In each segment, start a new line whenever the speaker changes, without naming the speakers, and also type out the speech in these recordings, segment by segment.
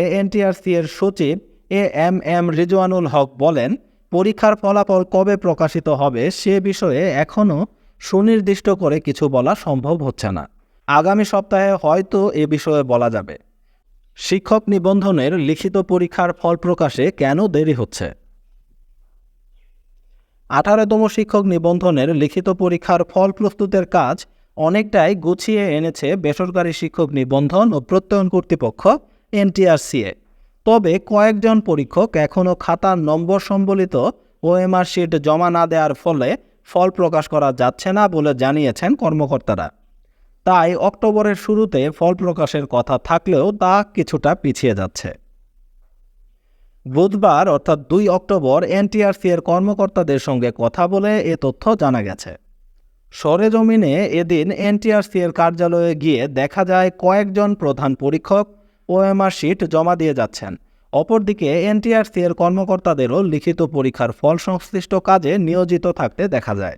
NTRC এর সচিব A M M Rizwanul Haque বলেন, পরীক্ষার ফলাফল কবে প্রকাশিত হবে সে বিষয়ে এখনও সুনির্দিষ্ট করে কিছু বলা সম্ভব হচ্ছে না। আগামী সপ্তাহে হয়তো এ বিষয়ে বলা যাবে। শিক্ষক নিবন্ধনের লিখিত পরীক্ষার ফল প্রকাশে কেন দেরি হচ্ছে? আঠারোতম শিক্ষক নিবন্ধনের লিখিত পরীক্ষার ফল প্রস্তুতের কাজ অনেকটাই গুছিয়ে এনেছে বেসরকারি শিক্ষক নিবন্ধন ও প্রত্যয়ন কর্তৃপক্ষ। এনটিআরসিএ তবে কয়েকজন পরীক্ষক এখনও খাতার নম্বর সম্বলিত ওএমআর শিট জমা না দেওয়ার ফলে ফল প্রকাশ করা যাচ্ছে না বলে জানিয়েছেন কর্মকর্তারা। তাই অক্টোবরের শুরুতে ফল প্রকাশের কথা থাকলেও তা কিছুটা পিছিয়ে যাচ্ছে। বুধবার অর্থাৎ দুই অক্টোবর এনটিআরসি এর কর্মকর্তাদের সঙ্গে কথা বলে এ তথ্য জানা গেছে। সরেজমিনে এদিন এনটিআরসি এর কার্যালয়ে গিয়ে দেখা যায় কয়েকজন প্রধান পরীক্ষক ওএমআর শিট জমা দিয়ে যাচ্ছেন। অপরদিকে এনটিআরসি এর কর্মকর্তাদেরও লিখিত পরীক্ষার ফল সংশ্লিষ্ট কাজে নিয়োজিত থাকতে দেখা যায়।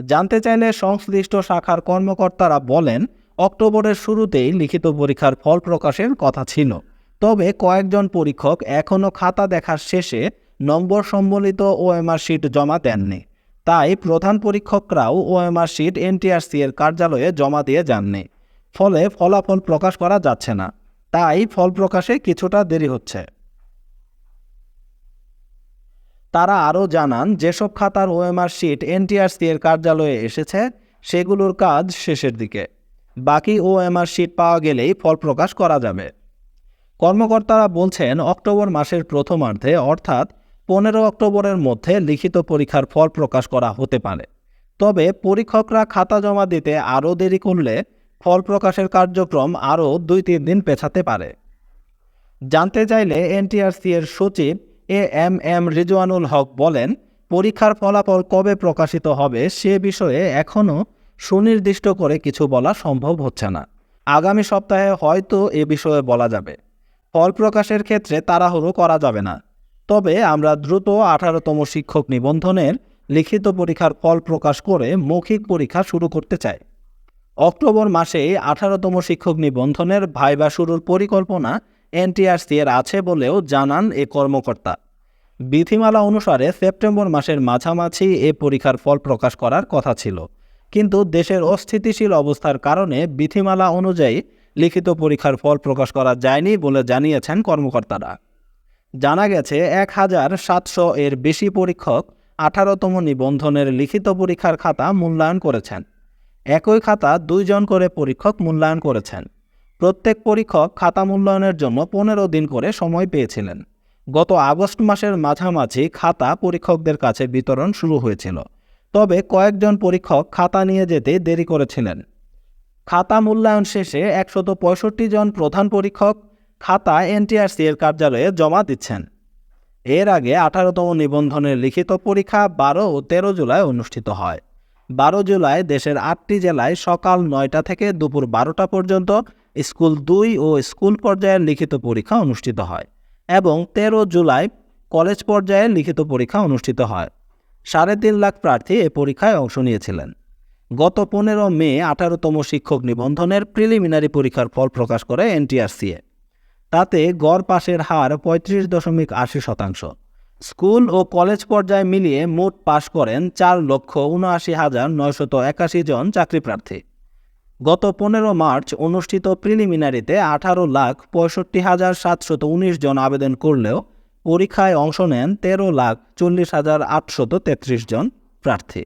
জানতে চাইলে সংশ্লিষ্ট শাখার কর্মকর্তারা বলেন, অক্টোবরের শুরুতেই লিখিত পরীক্ষার ফল প্রকাশের কথা ছিল। তবে কয়েকজন পরীক্ষক এখনও খাতা দেখার শেষে নম্বর সম্বলিত ওএমআর শিট জমা দেননি। তাই প্রধান পরীক্ষকরাও ওএমআর শিট এনটিআরসি এর কার্যালয়ে জমা দিয়ে যাননি। ফলে ফলাফল প্রকাশ করা যাচ্ছে না। তাই ফল প্রকাশে কিছুটা দেরি হচ্ছে। তারা আরও জানান, যেসব খাতার ওএমআর শিট এনটিআরসি এর কার্যালয়ে এসেছে, সেগুলোর কাজ শেষের দিকে। বাকি ওএমআর শিট পাওয়া গেলেই ফল প্রকাশ করা যাবে। কর্মকর্তারা বলছেন, অক্টোবর মাসের প্রথমার্ধে, অর্থাৎ পনেরো অক্টোবরের মধ্যে লিখিত পরীক্ষার ফল প্রকাশ করা হতে পারে। তবে পরীক্ষকরা খাতা জমা দিতে আরও দেরি করলে ফল প্রকাশের কার্যক্রম আরও দুই তিন দিন পেছাতে পারে। জানতে চাইলে এনটিআরসি এর সচিব A M M Rizwanul Haque বলেন, পরীক্ষার ফলাফল কবে প্রকাশিত হবে সে বিষয়ে এখনও সুনির্দিষ্ট করে কিছু বলা সম্ভব হচ্ছে না। আগামী সপ্তাহে হয়তো এ বিষয়ে বলা যাবে। ফল প্রকাশের ক্ষেত্রে তাড়াহুড়ো করা যাবে না। তবে আমরা দ্রুত আঠারোতম শিক্ষক নিবন্ধনের লিখিত পরীক্ষার ফল প্রকাশ করে মৌখিক পরীক্ষা শুরু করতে চাই। অক্টোবর মাসেই আঠারোতম শিক্ষক নিবন্ধনের ভাইবা শুরুর পরিকল্পনা এনটিআরসি এর আছে বলেও জানান এ কর্মকর্তা। বিধিমালা অনুসারে সেপ্টেম্বর মাসের মাঝামাঝি এ পরীক্ষার ফল প্রকাশ করার কথা ছিল। কিন্তু দেশের অস্থিতিশীল অবস্থার কারণে বিধিমালা অনুযায়ী লিখিত পরীক্ষার ফল প্রকাশ করা যায়নি বলে জানিয়েছেন কর্মকর্তারা। জানা গেছে, এক হাজার সাতশো এর বেশি পরীক্ষক আঠারোতম নিবন্ধনের লিখিত পরীক্ষার খাতা মূল্যায়ন করেছেন। একই খাতা দুইজন করে পরীক্ষক মূল্যায়ন করেছেন। প্রত্যেক পরীক্ষক খাতা মূল্যায়নের জন্য পনেরো দিন করে সময় পেয়েছিলেন। গত আগস্ট মাসের মাঝামাঝি খাতা পরীক্ষকদের কাছে বিতরণ শুরু হয়েছিল, তবে কয়েকজন পরীক্ষক খাতা নিয়ে যেতে দেরি করেছিলেন। খাতা মূল্যায়ন শেষে একশত পঁয়ষট্টি জন প্রধান পরীক্ষক খাতা এনটিআরসি এর কার্যালয়ে জমা দিচ্ছেন। এর আগে আঠারোতম নিবন্ধনের লিখিত পরীক্ষা বারো ও তেরো জুলাই অনুষ্ঠিত হয়। বারো জুলাই দেশের আটটি জেলায় সকাল নয়টা থেকে দুপুর বারোটা পর্যন্ত স্কুল দুই ও স্কুল পর্যায়ের লিখিত পরীক্ষা অনুষ্ঠিত হয় এবং তেরো জুলাই কলেজ পর্যায়ে লিখিত পরীক্ষা অনুষ্ঠিত হয়। সাড়ে তিন লাখ প্রার্থী এ পরীক্ষায় অংশ নিয়েছিলেন। গত পনেরো মে আঠারোতম শিক্ষক নিবন্ধনের প্রিলিমিনারি পরীক্ষার ফল প্রকাশ করে এনটিআরসিএ তাতে গড় পাশের হার পঁয়ত্রিশ দশমিক আশি শতাংশ। স্কুল ও কলেজ পর্যায়ে মিলিয়ে মোট পাশ করেন চার লক্ষ উনআশি হাজার নয়শত একাশি জন চাকরিপ্রার্থী গত পনেরো মার্চ অনুষ্ঠিত প্রিলিমিনারিতে আঠারো লাখ পঁয়ষট্টি হাজার সাতশত উনিশ জন আবেদন করলেও পরীক্ষায় অংশ নেন তেরো লাখ চল্লিশ হাজার আটশত তেত্রিশ জন প্রার্থী।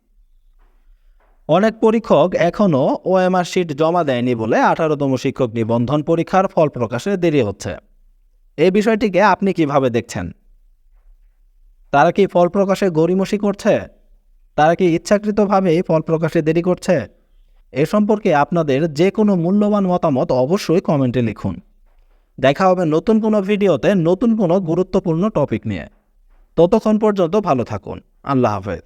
অনেক পরীক্ষক এখনও ওএমআর শিট জমা দেয়নি বলে আঠারোতম শিক্ষক নিবন্ধন পরীক্ষার ফল প্রকাশে দেরি হচ্ছে। এই বিষয়টিকে আপনি কীভাবে দেখছেন? তারা কি ফল প্রকাশে গরিমসি করছে? তারা কি ইচ্ছাকৃতভাবে ফল প্রকাশে দেরি করছে? এ সম্পর্কে আপনাদের যে কোনো মূল্যবান মতামত অবশ্যই কমেন্টে লিখুন। দেখা হবে নতুন কোনো ভিডিওতে নতুন কোনো গুরুত্বপূর্ণ টপিক নিয়ে। ততক্ষণ পর্যন্ত ভালো থাকুন। আল্লাহ হাফেজ।